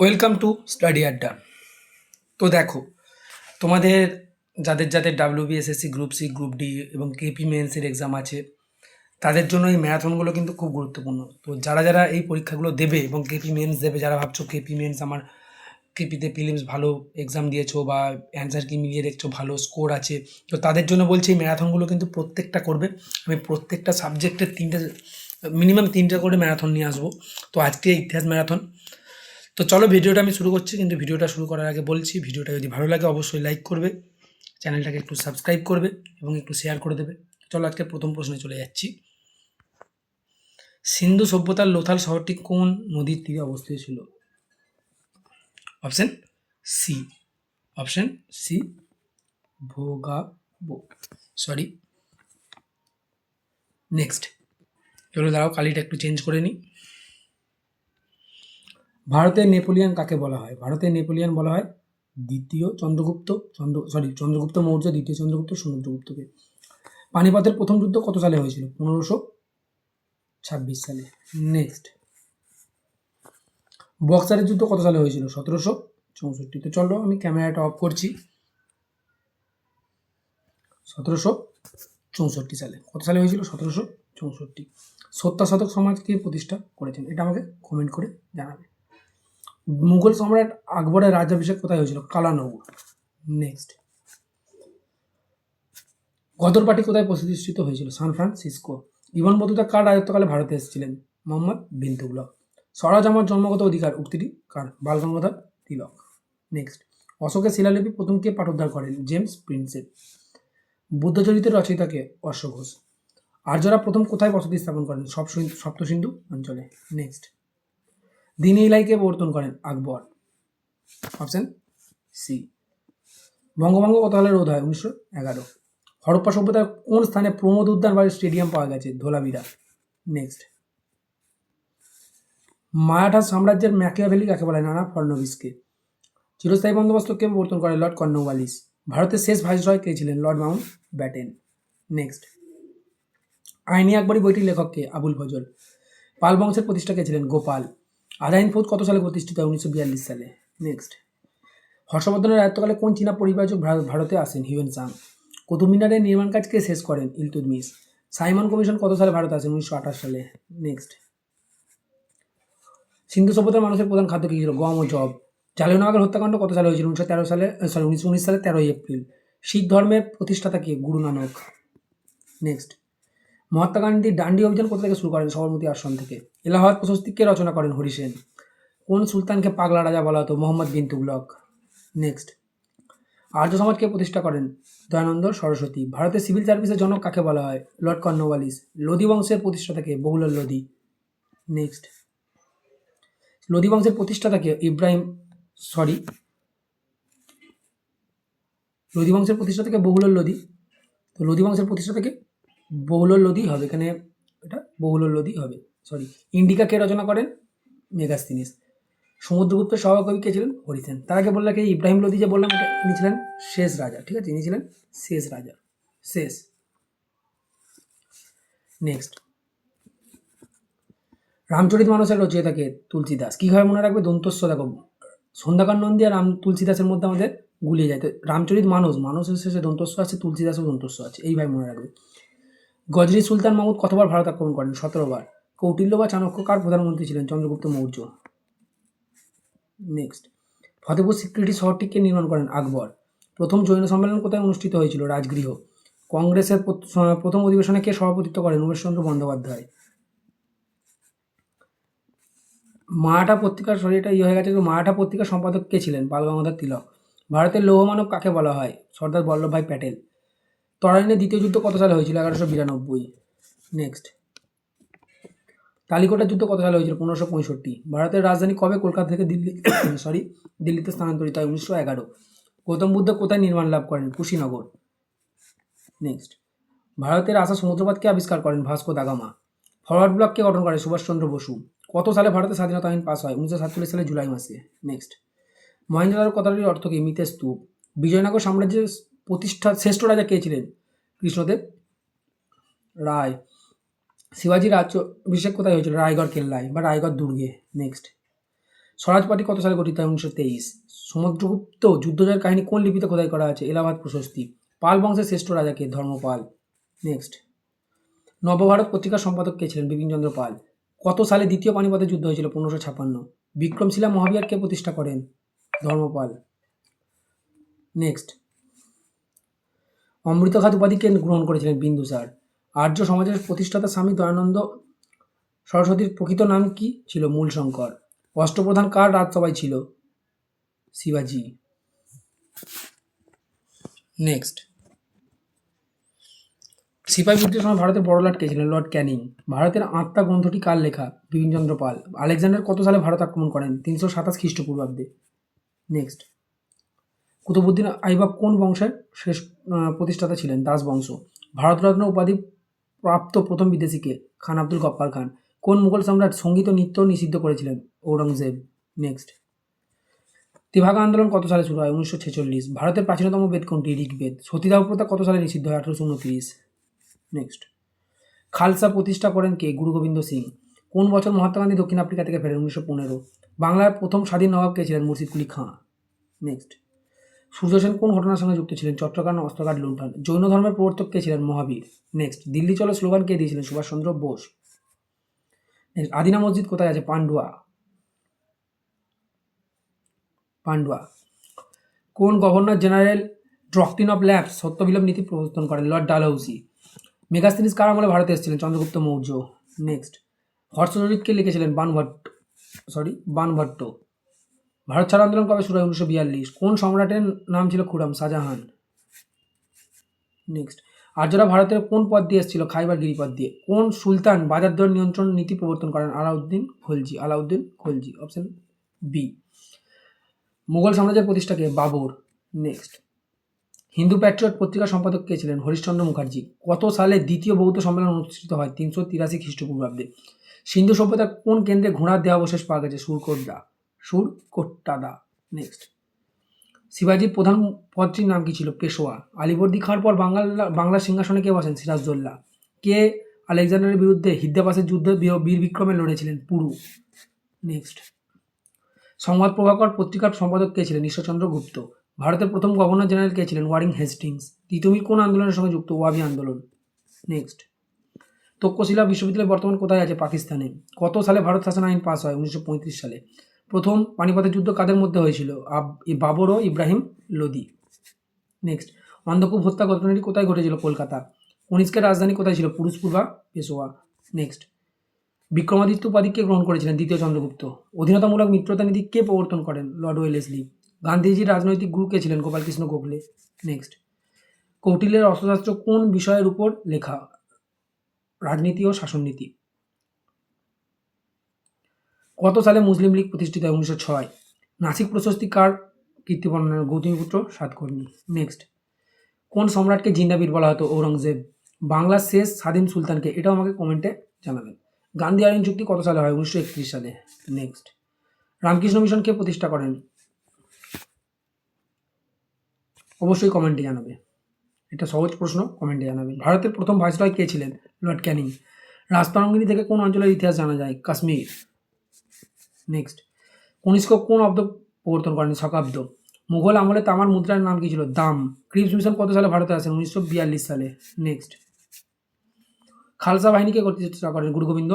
Welcome to study আড্ডা তো দেখো, তোমাদের যাদের যাদের WBSSC group C group D এবং কেপি মেন্সের এক্সাম আছে, তাদের জন্য এই ম্যারাথনগুলো কিন্তু খুব গুরুত্বপূর্ণ। তো যারা যারা এই পরীক্ষাগুলো দেবে এবং কেপি মেন্স দেবে, যারা ভাবছ কেপি মেন্স আমার কেপিতে প্রিলিমস ভালো এক্সাম দিয়েছ বা অ্যান্সার কি মিলিয়ে দেখছ, ভালো স্কোর আছে, তো তাদের জন্য বলছি এই ম্যারাথনগুলো কিন্তু প্রত্যেকটা করবে। আমি প্রত্যেকটা সাবজেক্টের তিনটে মিনিমাম তিনটে করে ম্যারাথন নিয়ে আসব। তো আজকে ইতিহাস ম্যারাথন তো চলো ভিডিওটা আমি শুরু করছি, কিন্তু ভিডিওটা শুরু করার আগে বলছি, ভিডিওটা যদি ভালো লাগে অবশ্যই লাইক করবে, চ্যানেলটাকে একটু সাবস্ক্রাইব করবে এবং একটু শেয়ার করে দেবে। চলো আজকে প্রথম প্রশ্নে চলে যাচ্ছি। সিন্ধু সভ্যতার লোথাল শহরটি কোন নদীর তীরে অবস্থিত ছিল? অপশন সি অপশন সি ভোগাবো সরি নেক্সট চলো দাঁড়াও, কালিটা একটু চেঞ্জ করে নিই ভারতের নেপোলিয়ান কাকে বলা হয়? ভারতের নেপোলিয়ান বলা হয় দ্বিতীয় চন্দ্রগুপ্ত চন্দ্র সরি চন্দ্রগুপ্ত মৌর্য, দ্বিতীয় চন্দ্রগুপ্ত সমুদ্রগুপ্তকে। পানিপথের প্রথম যুদ্ধ কত সালে হয়েছিল? পনেরোশো ছাব্বিশ সালে। নেক্সট বক্সারের যুদ্ধ কত সালে হয়েছিল? সতেরোশো চৌষট্টি। তো চলো আমি ক্যামেরাটা অফ করছি। সতেরোশো চৌষট্টি সালে। কত সালে হয়েছিল? সতেরোশো চৌষট্টি। সত্তর শতক সমাজকে প্রতিষ্ঠা করেছেন। এটা আমাকে কমেন্ট করে জানাবে। মুঘল সম্রাট আকবরের রাজ্যাভিষেক কোথায় হয়েছিল? কালানগর নেক্সট গদর পার্টি কোথায় প্রতিষ্ঠিত হয়েছিল? San Francisco. ইভন বতুতা কার রাজত্বকালে ভারতে এসেছিলেন? মোহাম্মদ বিন তুগলক স্বরাজ আমার জন্মগত অধিকার, উক্তিটি কার? বাল গঙ্গাধর তিলক। নেক্সট অশোকের শিলালিপি প্রথম কে পাঠোদ্ধার করেন? James Prinsep. বুদ্ধচরিতের রচয়িতাকে অশ্ব ঘোষ। আর্যরা প্রথম কোথায় বসতি স্থাপন করেন? সব সপ্তসিন্ধু অঞ্চলে। নেক্সট দিন ইলাইকে প্রবর্তন করেন আকবর। অপশন সি বঙ্গভঙ্গ কত সালে রোধ হয়? উনিশশো এগারো। হরপ্পা সভ্যতার কোন স্থানে প্রমোদ উদ্যান বা স্টেডিয়াম পাওয়া গেছে? ধোলাবিরা নেক্সট মারাঠা সাম্রাজ্যের ম্যাকিয়াভেলি কাকে বলে? নানা ফডনবিসকে চিরস্থায়ী বন্দোবস্ত কে প্রবর্তন করে লর্ড কর্নওয়ালিস। ভারতের শেষ ভাইসরয় কে ছিলেন? Lord Mount Batten. নেক্সট আইনি আকবরী বইটির লেখককে আবুল ফজল। পাল বংশের প্রতিষ্ঠা কে ছিলেন? গোপাল। আদাইন ফৌজ কত সালে প্রতিষ্ঠিত হয়? উনিশশো বিয়াল্লিশ সালে। নেক্সট হর্ষবর্ধনের রাজত্বকালে কোন চীনা পরিবারক ভারতে আসেন? হিউয়েন সাং কুতুব মিনারের নির্মাণ কাজকে শেষ করেন? ইলতুদমিস সাইমন কমিশন কত সালে ভারতে আসেন? উনিশশো আঠাশ সালে। নেক্সট সিন্ধু সভ্যতার মানুষের প্রধান খাদ্য কী ছিল? গম ও জব জালিয়ানওয়ালাবাগের হত্যাকাণ্ড কত সালে হয়েছিল? উনিশশো তেরো সালে সরি উনিশশো উনিশ সালে তেরোই এপ্রিল। শিখ ধর্মের প্রতিষ্ঠাতা কে? গুরু নানক। নেক্সট মহাত্মা গান্ধী ডান্ডি অভিযান কোথা থেকে শুরু করেন সবরমতী আশ্রম থেকে? এলাহাবাদ প্রশস্তি কে রচনা করেন হরি সেন? কোন সুলতানকে পাগলা রাজা বলা হতো? মোহাম্মদ বিন তুগলক। নেক্সট। আর্য সমাজকে প্রতিষ্ঠা করেন? দয়ানন্দ সরস্বতী। ভারতের সিভিল সার্ভিসের জনক কাকে বলা হয়? Lord Cornwallis. লোধি বংশের প্রতিষ্ঠাতাকে বহুলাল লোধি। নেক্সট। লোধি বংশের প্রতিষ্ঠাতাকে ইব্রাহিম, সরি। লোধি বংশের প্রতিষ্ঠাতাকে বহুলাল লোধি। তো লোধি বংশের প্রতিষ্ঠাতাকে বহুলর লোধি হবে, এখানে এটা বহুলর লোধি হবে সরি ইন্ডিকা কে রচনা করেন? মেগাস্তিনিস। সমুদ্রগুপ্তের সভাকবি কে ছিলেন? হরিসেন তার আগে বললাম কি? ইব্রাহিম লোধি যে বললাম এটা ইনি ছিলেন শেষ রাজা, ঠিক আছে? ইনি ছিলেন শেষ রাজা, শেষ। নেক্সট রামচরিত মানুষের রচয়িতাকে তুলসীদাস। কীভাবে মনে রাখবে? দন্তস্ব দেখো সন্ধ্যাকার নন্দী আর রাম তুলসীদাসের মধ্যে আমাদের গুলিয়ে যায়। রামচরিত মানুষ, মানুষের শেষে দন্তস্ব আছে তুলসীদাসও দন্তস্ব আছে, এইভাবে মনে রাখবে। গজরি সুলতান মাহমুদ কতবার ভারত আক্রমণ করেন? সতেরোবার। কৌটিল্য বা চাণক্য কার প্রধানমন্ত্রী ছিলেন চন্দ্রগুপ্ত মৌর্য। নেক্সট ফতেপুর সিক্রেটি শহরটিকে নির্মাণ করেন আকবর। প্রথম জৈন সম্মেলন কোথায় অনুষ্ঠিত হয়েছিল? রাজগৃহ। কংগ্রেসের প্রথম অধিবেশনে কে সভাপতিত্ব করেন? উমেশচন্দ্র বন্দ্যোপাধ্যায়। মারাঠা পত্রিকার সরি এটা ইয়ে হয়ে গেছে মারাঠা পত্রিকার সম্পাদক কে ছিলেন? বালগঙ্গাধর তিলক। ভারতের লৌহমানব কাকে বলা হয়? সর্দার বল্লভভাই প্যাটেল। তরাইনের দ্বিতীয় যুদ্ধ কত সালে হয়েছিল? এগারোশো বিরানব্বই। নেক্সট তালিকোটার যুদ্ধ কত সালে হয়েছিল? পনেরোশো পঁয়ষট্টি। ভারতের রাজধানী কবে? কলকাতা থেকে দিল্লি সরি দিল্লিতে স্থানান্তরিত হয়, উনিশশো এগারো। গৌতম বুদ্ধ কোথায় নির্মাণ লাভ করেন? কুশীনগর। নেক্সট ভারতের আসা সমুদ্রপথকে আবিষ্কার করেন ভাস্কো দাগামা ফরওয়ার্ড ব্লককে গঠন করে সুভাষচন্দ্র বসু। কত সালে ভারতের স্বাধীনতা আইন পাস হয়? উনিশশো সাতচল্লিশ সালে জুলাই মাসে। নেক্সট মহেন্দ্রদার কথাটির অর্থ কি? মিতে স্তূপ। বিজয়নগর সাম্রাজ্যের প্রতিষ্ঠা, শ্রেষ্ঠ রাজা কে ছিলেন? কৃষ্ণদেব রায়। শিবাজির রাজ্য অভিষেক কোথায় হয়েছিল? রায়গড়, কেল্লায় বা রায়গড় দুর্গে। নেক্সট স্বরাজ পার্টি কত সালে গঠিত হয়? উনিশশো তেইশ। সমুদ্রগুপ্ত যুদ্ধজয়ের কাহিনী কোন লিপিতে খোদাই করা আছে? এলাহাবাদ প্রশস্তি। পাল বংশের শ্রেষ্ঠ রাজাকে ধর্মপাল। নেক্সট নবভারত পত্রিকার সম্পাদক কে ছিলেন? বিপিনচন্দ্র পাল। কত সালে দ্বিতীয় পানিপথের যুদ্ধ হয়েছিল? পনেরোশো ছাপান্ন। বিক্রমশিলা মহাবিহার কে প্রতিষ্ঠা করেন? ধর্মপাল। নেক্সট অমৃতঘাত উপাধি কে গ্রহণ করেছিলেন বিন্দুসার আর্য সমাজের প্রতিষ্ঠাতা স্বামী দয়ানন্দ সরস্বতীর প্রকৃত নাম কি ছিল মূল শঙ্কর অষ্টপ্রধান কার রাজসভায় ছিল? শিবাজি। নেক্সট সিপাহী বিদ্রোহের সময় ভারতের বড় লাট কে ছিলেন? Lord Canning. ভারতের আত্মা গ্রন্থটি কার লেখা? বিপিনচন্দ্র পাল। আলেকজান্ডার কত সালে ভারত আক্রমণ করেন? তিনশো সাতাশ খ্রিস্টপূর্বাব্দে। নেক্সট কুতুবুদ্দিন আইবাক কোন বংশের শেষ প্রতিষ্ঠাতা ছিলেন? দাস বংশ। ভারতরত্ন উপাধি প্রাপ্ত প্রথম বিদেশিকে খান আব্দুল গপ্পার খান। কোন মুঘল সম্রাট সংগীত নৃত্য নিষিদ্ধ করেছিলেন? ঔরঙ্গজেব। নেক্সট। তেভাগা আন্দোলন কত সালে শুরু হয়? উনিশশো ছেচল্লিশ। ভারতের প্রাচীনতম বেদ কোনটি? ঋগ্বেদ। সতীদাহ প্রথা কত সালে নিষিদ্ধ হয়? আঠারোশো উনত্রিশ। নেক্সট। খালসা প্রতিষ্ঠা করেন কে? গুরু গোবিন্দ সিং। কোন বছর মহাত্মা গান্ধী দক্ষিণ আফ্রিকা থেকে ফেরেন? উনিশশো পনেরো। বাংলার প্রথম স্বাধীন নবাব কে ছিলেন? মুর্শিদ কুলি খাঁ। নেক্সট। সূর্য সেন কোন ঘটনার সঙ্গে যুক্ত ছিলেন? চট্টগ্রাম, অস্ত্রঘাট, লুণ্ঠন। জৈন ধর্মের প্রবর্তক কে ছিলেন? মহাবীর। নেক্সট দিল্লি চলো স্লোগান কে দিয়েছিলেন? সুভাষচন্দ্র বোস। নেক্সট আদিনা মসজিদ কোথায় আছে? পান্ডুয়া। পান্ডুয়া। কোন governor general doctrine of lapse সত্যবিলোপ নীতি প্রবর্তন করেন? লর্ড ডালহৌসি। মেগাস্তিনিস কার আমলে ভারতে এসেছিলেন? চন্দ্রগুপ্ত মৌর্য। নেক্সট হর্ষচরিতকে লিখেছিলেন? বানভট্ট। সরি বানভট্ট। ভারত ছাড় আন্দোলন কবে শুরু হয় উনিশশো বিয়াল্লিশ? কোন সম্রাটের নাম ছিল খুরাম? শাহজাহান। নেক্সট আর্যরা ভারতের কোন পথ দিয়ে এসেছিল? খাইবার গিরিপথ দিয়ে। কোন সুলতান বাজার দর নিয়ন্ত্রণ নীতি প্রবর্তন করেন? আলাউদ্দিন খলজি। আলাউদ্দিন খলজি অপশন বি মুঘল সাম্রাজ্যের প্রতিষ্ঠাকে বাবর। নেক্সট হিন্দু প্যাট্রিয়ট পত্রিকার সম্পাদক কে ছিলেন? হরিশ্চন্দ্র মুখার্জি। কত সালে দ্বিতীয় বৌদ্ধ সম্মেলন অনুষ্ঠিত হয়? তিনশো তিরাশি খ্রিস্টপূর্বাব্দে। সিন্ধু সভ্যতার কোন কেন্দ্রে ঘোড়ার দেহাবশেষ পাওয়া গেছে? সুরকোট্টা সুরকোট্টাদা নেক্সট শিবাজির প্রধান পদটির নাম কি ছিল? পেশোয়া। আলিবর্দি খাওয়ার পর বাংলা বাংলার সিংহাসনে কে বসেন? সিরাজদৌল্লা। কে আলেকজান্ডারের বিরুদ্ধে হিদ্দাপাসের যুদ্ধে বীর- বিক্রমে লড়েছিলেন? পুরু। নেক্সট সংবাদ প্রভাকর পত্রিকার সম্পাদক কে ছিলেন? ঈশ্বরচন্দ্র গুপ্ত। ভারতের প্রথম গভর্নর জেনারেল কে ছিলেন? Wiring Hastings. তিতুমির কোন আন্দোলনের সঙ্গে যুক্ত? ওয়াবি আন্দোলন। নেক্সট তক্ষশিলা বিশ্ববিদ্যালয় বর্তমান কোথায় আছে? পাকিস্তানে। কত সালে ভারত শাসন আইন পাস হয়? উনিশশো পঁয়ত্রিশ সালে। প্রথম পানিপথের যুদ্ধ কাদের মধ্যে হয়েছিল? বাবর ও ইব্রাহিম লোদি। নেক্সট অন্ধকূপ হত্যা ঘটনাটি কোথায় ঘটেছিল? কলকাতা। কনিষ্কের রাজধানী কোথায় ছিল? পুরুষপুর বা পেশোয়া। নেক্সট বিক্রমাদিত্য উপাধিকে গ্রহণ করেছিলেন? দ্বিতীয় চন্দ্রগুপ্ত। অধীনতামূলক মিত্রতা নীতি কে প্রবর্তন করেন? লর্ড ওয়েলেসলি গান্ধীজির রাজনৈতিক গুরু কে ছিলেন? গোপালকৃষ্ণ গোখলে। নেক্সট কৌটিল্যের অর্থশাস্ত্র কোন বিষয়ের উপর লেখা? রাজনীতি ও শাসননীতি। কত সালে মুসলিম লীগ প্রতিষ্ঠিত হয় উনিশশো ছয়। নাসিক প্রশস্তি কার কীর্তিবর্ণনা গৌতমীপুত্র সাতকর্ণী নেক্সট কোন সম্রাটকে জিন্দাবীর বলা হতো? ঔরঙ্গজেব। বাংলার শেষ স্বাধীন সুলতানকে এটাও আমাকে কমেন্টে জানাবেন। গান্ধী আইন চুক্তি কত সালে হয়? উনিশশো একত্রিশ সালে। নেক্সট রামকৃষ্ণ মিশনকে প্রতিষ্ঠা করেন? অবশ্যই কমেন্টে জানাবে। এটা সহজ প্রশ্ন, কমেন্টে জানাবে। ভারতের প্রথম ভাইসরয় কে ছিলেন? লর্ড ক্যানিং। রাজতরঙ্গিনী থেকে কোন অঞ্চলের ইতিহাস জানা যায়? কাশ্মীর। নেক্সট কনিষ্ক কোন অব্দ প্রবর্তন করেন? শকাব্দ। মুঘল আমলে তামার মুদ্রার নাম কি ছিল? দাম। ক্রিপস মিশন কত সালে ভারতে আসেন? উনিশশো বিয়াল্লিশ সালে। নেক্সট খালসা বাহিনীকে প্রতিষ্ঠা করেন? গুরু গোবিন্দ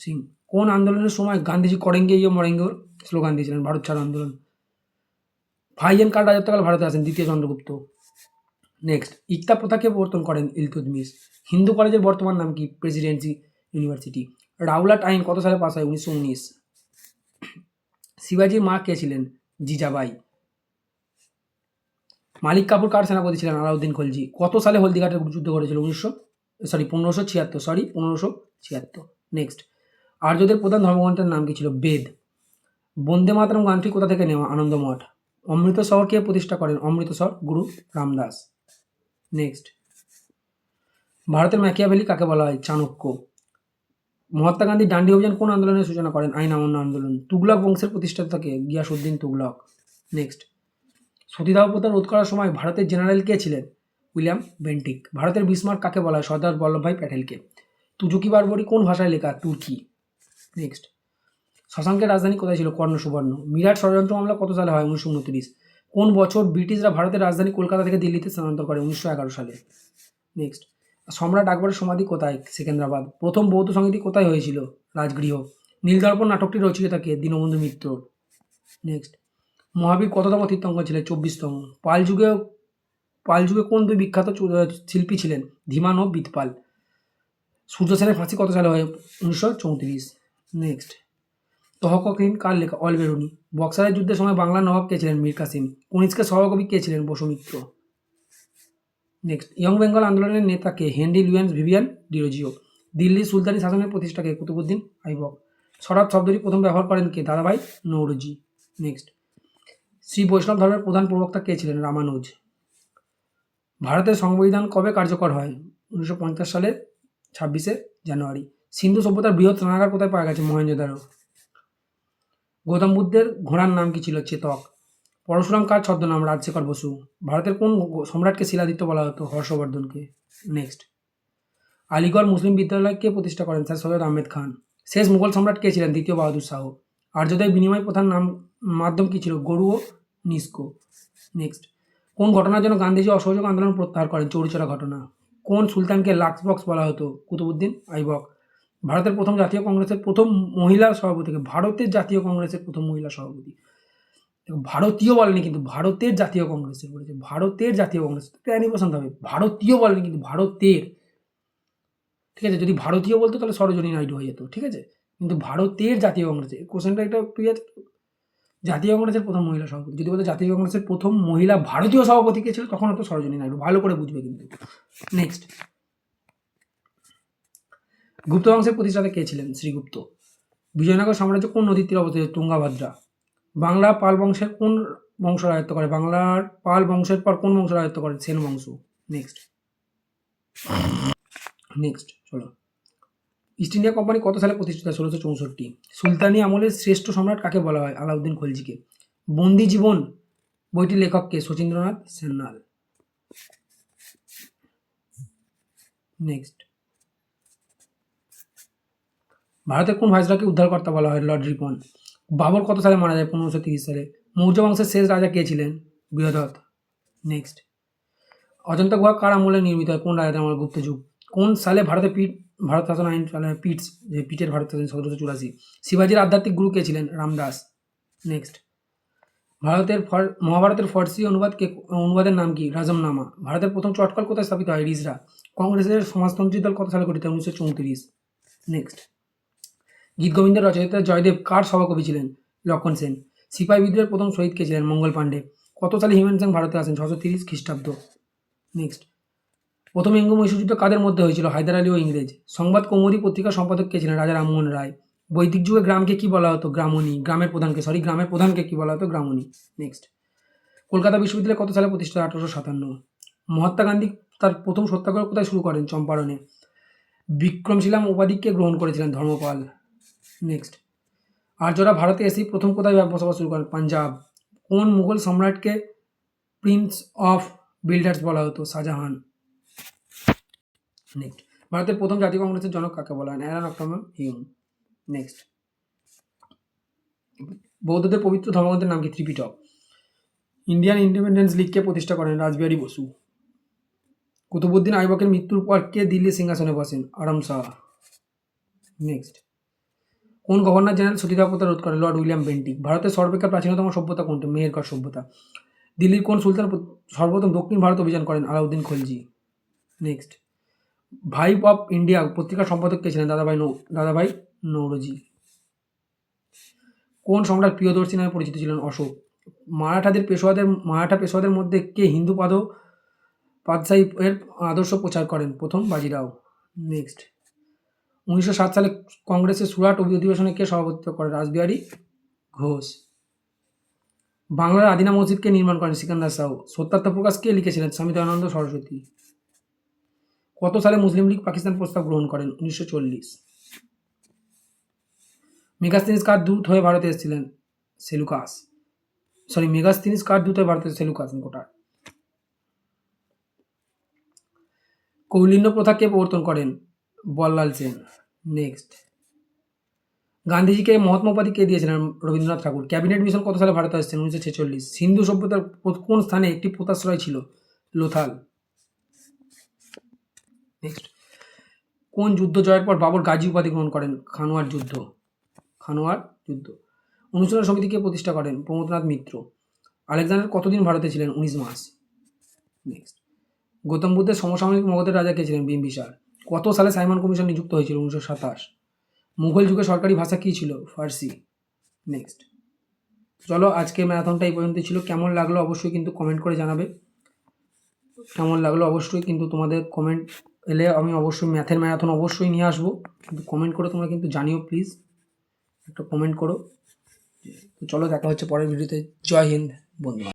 সিং। কোন আন্দোলনের সময় গান্ধীজি করেঙ্গে ইয়ে মরেঙ্গে স্লোগান দিয়েছিলেন? ভারত ছাড় আন্দোলন। ভাইয়েন কার রাজত্বকাল ভারতে আসেন? দ্বিতীয় চন্দ্রগুপ্ত। নেক্সট ইকতা প্রথাকে প্রবর্তন করেন? ইলতুতমিশ হিন্দু কলেজের বর্তমান নাম কি? Presidency university. রাউলাট আইন কত সালে পাস হয়? উনিশশো উনিশ। শিবাজির মা কে ছিলেন? জিজাবাই। মালিক কাপুর কার সেনাপতি ছিলেন? আলাউদ্দিন খলজি। কত সালে হলদিঘাটের যুদ্ধ করেছিল? উনিশশো সরি পনেরোশো ছিয়াত্তর সরি পনেরোশো ছিয়াত্তর। নেক্সট আর্যদের প্রধান ধর্মগ্রন্থের নাম কি ছিল? বেদ। বন্দে মাতরম গানটি কোথা থেকে নেওয়া? আনন্দমঠ। অমৃতসর কে প্রতিষ্ঠা করেন? অমৃতসর, গুরু রামদাস। নেক্সট ভারতের ম্যাকিয়াভেলি কাকে বলা হয়? চাণক্য। মহাত্মা গান্ধী ডান্ডি অভিযান কোন আন্দোলনের সূচনা করেন? আইন অমান্য আন্দোলন। তুগলক বংশের প্রতিষ্ঠাতাকে গিয়াসুদ্দিন তুগলক। নেক্সট সতীদাহ প্রথা রোধ করার সময় ভারতের জেনারেল কে ছিলেন? William Bentinck. ভারতের বিসমার্ক কাকে বলা হয়? সর্দার বল্লভভাই প্যাটেলকে। তুজুকি বারবরি কোন ভাষায় লেখা? তুর্কি। নেক্সট শশাঙ্কের রাজধানী কোথায় ছিল? কর্ণ সুবর্ণ মিরাট ষড়যন্ত্র মামলা কত সালে হয়? উনিশশো উনত্রিশ। কোন বছর ব্রিটিশরা ভারতের রাজধানী কলকাতা থেকে দিল্লিতে স্থানান্তর করে? উনিশশো এগারো সালে। নেক্সট সম্রাট আকবরের সমাধি কোথায় সেকেন্দ্রাবাদ? প্রথম বৌদ্ধ সমিতি কোথায় হয়েছিল? রাজগৃহ। নীলদর্পণ নাটকটি রচয়িতা কে দীনবন্ধু মিত্র। নেক্সট মহাবীর কততম তীর্থঙ্কর ছিলেন? চব্বিশতম। পাল যুগে পাল যুগে কোন দুই বিখ্যাত শিল্পী ছিলেন? ধীমান ও বিদপাল সূর্য সেনের ফাঁসি কত সালে হয়? উনিশশো চৌত্রিশ। নেক্সট তহকীন কার লেখা? অলবেরুনি বক্সারের যুদ্ধের সময় বাংলার নবাব কে ছিলেন? মীর কাসিম। কনিষ্কের সহকবি কে ছিলেন? বসুমিত্র নেক্সট ইয়ং বেঙ্গল আন্দোলনের নেতা কে? Henry Louis Vivian Derozio Delhi সুলতানি শাসনের প্রতিষ্ঠাকে কুতুবুদ্দিন আইবক সরাব শব্দটি প্রথম ব্যবহার করেন কে? দাদাভাই নৌরজি নেক্সট শ্রী বৈষ্ণব ধর্মের প্রধান প্রবক্তা কে ছিলেন? রামানুজ ভারতের সংবিধান কবে কার্যকর হয়? উনিশশো পঞ্চাশ সালের ছাব্বিশে জানুয়ারি। সিন্ধু সভ্যতার বৃহৎ স্নানাগার কোথায় পাওয়া গেছে? মহেঞ্জোদারো গৌতম বুদ্ধের ঘোড়ার নাম কি ছিল? চেতক। পরশুরাম কার ছদ্মনাম? রাজশেখর বসু। ভারতের কোন সম্রাটকে শিলাদিত্য বলা হতো? হর্ষবর্ধনকে। নেক্সট। আলিগড় মুসলিম বিদ্যালয়কে প্রতিষ্ঠা করেন স্যার সৈয়দ আহমেদ খান। শেষ মুঘল সম্রাট কে ছিলেন? দ্বিতীয় বাহাদুর শাহ। আর্যদের বিনিময় প্রধান নাম, মাধ্যম কি ছিল? গরু ও নিস্কো। নেক্সট। কোন ঘটনার জন্য গান্ধীজি অসহযোগ আন্দোলন প্রত্যাহার করেন? চৌরিচরা ঘটনা। কোন সুলতানকে লাক্স বক্স বলা হতো? কুতুবুদ্দিন আইবক। ভারতের প্রথম জাতীয় কংগ্রেসের প্রথম মহিলা সভাপতিকে ভারতের জাতীয় কংগ্রেসের প্রথম মহিলা সভাপতি। ভারতীয় বলেনি কিন্তু ভারতের জাতীয় কংগ্রেসের বলেছে ভারতের জাতীয় কংগ্রেস প্রাণী পছন্দ হবে। ভারতীয় বলেনি কিন্তু ভারতের, ঠিক আছে, যদি ভারতীয় বলতো তাহলে সরোজনী নাইডু হয়ে যেত, ঠিক আছে? কিন্তু ভারতের জাতীয় কংগ্রেস কোশ্চেনটা একটা আছে জাতীয় কংগ্রেসের প্রথম মহিলা সভাপতি, যদি বলতো জাতীয় কংগ্রেসের প্রথম মহিলা ভারতীয় সভাপতি কে ছিল তখন হতো সরোজনী নাইডু, ভালো করে বুঝবে কিন্তু। নেক্সট গুপ্ত বংশের প্রতিষ্ঠাতা কে ছিলেন? শ্রীগুপ্ত। বিজয়নগর সাম্রাজ্য কোন নদীর তীরে অবস্থিত? তুঙ্গাভদ্রা। বাংলা পাল বংশের কোন বংশ রাজত্ব করে? বাংলার পাল বংশের পর কোন বংশ রাজত্ব করে? সেন বংশ। নেক্সট নেক্সট চলো। ইস্ট ইন্ডিয়া কোম্পানি কত সালে প্রতিষ্ঠিত? ষোলোশো চৌষট্টি। সুলতানি আমলের শ্রেষ্ঠ সম্রাট কাকে বলা হয়? আলাউদ্দিন খলজিকে। বন্দি জীবন বইটির লেখককে শচীন্দ্রনাথ সান্যাল নেক্সট ভারতের কোন ভাইসরয়কে উদ্ধারকর্তা বলা হয়? লর্ড রিপন। বাবর কত সালে মারা যায়? পনেরোশো তিরিশ সালে। মৌর্য বংশের শেষ রাজা কে ছিলেন? বৃহদত্ত নেক্সট অজন্তা গুহা কার আমলে নির্মিত হয়? কোন রাজাদের আমলে? গুপ্ত যুগ। কোন সালে ভারতে পিঠ ভারত শাসন আইন পিটস, যে পিটের ভারত শাসন সতেরোশো চুরাশি। শিবাজির আধ্যাত্মিক গুরু কে ছিলেন? রামদাস। নেক্সট ভারতের ফর মহাভারতের ফার্সি অনুবাদকে অনুবাদের নাম কি? রাজমনামা। ভারতের প্রথম চটকল কোথায় স্থাপিত হয়? রিজরা। কংগ্রেসের সমাজতন্ত্রী দল কত সালে গঠিত উনিশশো চৌত্রিশ। নেক্সট গীত গোবিন্দের রচয়িতা জয়দেব কার সভাকবি ছিলেন? লক্ষণ সেন। সিপাহী বিদ্রোহের প্রথম শহীদ কে ছিলেন মঙ্গল পাণ্ডে। কত সালে হিউম্যান সিং ভারতে আসেন? ছশো তিরিশ খ্রিস্টাব্দ। নেক্সট। প্রথম ইঙ্গু মহীশূর কাদের মধ্যে হয়েছিল হায়দার আলী ও ইংরেজ? সংবাদ কৌমুদী পত্রিকার সম্পাদক কে ছিলেন? রাজা রামমোহন রায়। বৈদিক যুগে গ্রামকে কি বলা হতো? গ্রামণী। গ্রামের প্রধানকে সরি গ্রামের প্রধানকে কি বলা হতো? গ্রামণী। নেক্সট। কলকাতা বিশ্ববিদ্যালয় কত সালে প্রতিষ্ঠা আঠারোশো সাতান্ন। মহাত্মা গান্ধী তার প্রথম সত্যাগ্রহ কোথায় শুরু করেন? চম্পারণে। বিক্রমশিলাম উপাধিকে গ্রহণ করেছিলেন ধর্মপাল? নেক্সট আর্যরা ভারতে এসে প্রথম কোথায় বসবাস শুরু করেন? পাঞ্জাব। কোন মুঘল সম্রাটকে প্রিন্স অফ বিল্ডার্স বলা হতো? শাহজাহান। নেক্সট ভারতের প্রথম জাতীয় কংগ্রেসের জনক কাকে বলা হয়? অ্যালান অক্টোবর হিউম নেক্সট বৌদ্ধদের পবিত্র ধর্মগ্রন্থের নাম কি? ত্রিপিটক। ইন্ডিয়ান ইন্ডিপেন্ডেন্স লিগকে প্রতিষ্ঠা করেন রাজবিহারী বসু। কুতুবুদ্দিন আইবকের মৃত্যুর পর কে দিল্লি সিংহাসনে বসেন? আরাম শাহ নেক্সট কোন গভর্নর জেনারেল সতীদাপতা রোধ করেন? Lord William Bentinck. ভারতের সর্বাপেক্ষা প্রাচীনতম সভ্যতা কোনটি? মেহেরগড় সভ্যতা। দিল্লির কোন সুলতান প্র- সর্বপ্রথম দক্ষিণ ভারত অভিযান করেন Alauddin Khalji. Next voice of India পত্রিকার সম্পাদক কে ছিলেন? দাদাভাই নৌ দাদাভাই নৌরজি। কোন সম্রাট প্রিয়দর্শী নামে পরিচিত ছিলেন অশোক? মারাঠাদের পেশোয়াদের মারাঠা পেশোয়াদের মধ্যে কে হিন্দু পাদ পাদশাহী এর আদর্শ প্রচার করেন? প্রথম বাজিরাও। নেক্সট উনিশশো সাত সালে কংগ্রেসের সুরাট অধিবেশনে কে সভাপতিত্ব করেন রাসবিহারী ঘোষ। বাংলার আদিনা মসজিদকে নির্মাণ করেন সিকান্দার সাহু। সত্যার্থ প্রকাশ কে লিখেছিলেন? স্বামী দয়ানন্দ সরস্বতী। কত সালে মুসলিম লীগ পাকিস্তান প্রস্তাব গ্রহণ করেন? উনিশশো চল্লিশ। মেগাস্তিনিস কার দূত হয়ে ভারতে এসেছিলেন? সেলুকাস। সরি, মেগাস্তিনিস কার দূত হয়ে ভারতে সেলুকাস নিকটার। কৌলিন্য প্রথা কে প্রবর্তন করেন? বল্লাল সেন। নেক্সট গান্ধীজিকে মহাত্মা উপাধি কে দিয়েছিলেন রবীন্দ্রনাথ ঠাকুর? ক্যাবিনেট মিশন কত সালে ভারতে আসছেন উনিশশো ছেচল্লিশ। সিন্ধু সভ্যতার কোন স্থানে একটি পোতাশ্রয় ছিল? লোথাল। নেক্সট কোন যুদ্ধ জয়ের পর বাবর গাজী উপাধি গ্রহণ করেন? খানোয়ার যুদ্ধ। খানোয়ার যুদ্ধ। অনুশীলন সমিতিকে প্রতিষ্ঠা করেন? প্রমোদনাথ মিত্র। আলেকজান্ডার কতদিন ভারতে ছিলেন? উনিশ মাস। নেক্সট গৌতম বুদ্ধের সমসাময়িক মগধের রাজা কে ছিলেন? বিম্বিসার কত সালে সাইমন কমিশন নিযুক্ত হয়েছিল? উনিশশো সাতাশ। মুঘল যুগে সরকারি ভাষা কী ছিল? ফার্সি। নেক্সট চলো, আজকে ম্যারাথনটা এই পর্যন্ত ছিল। কেমন লাগল অবশ্যই কিন্তু কমেন্ট করে জানাবে। কেমন লাগল অবশ্যই কিন্তু তোমাদের কমেন্ট এলে আমি অবশ্যই ম্যাথের ম্যারাথন অবশ্যই নিয়ে আসব। কিন্তু কমেন্ট করে তোমরা কিন্তু জানিও প্লিজ একটা কমেন্ট করো। তো চলো, দেখা হচ্ছে পরের ভিডিওতে জয় হিন্দ বন্ধু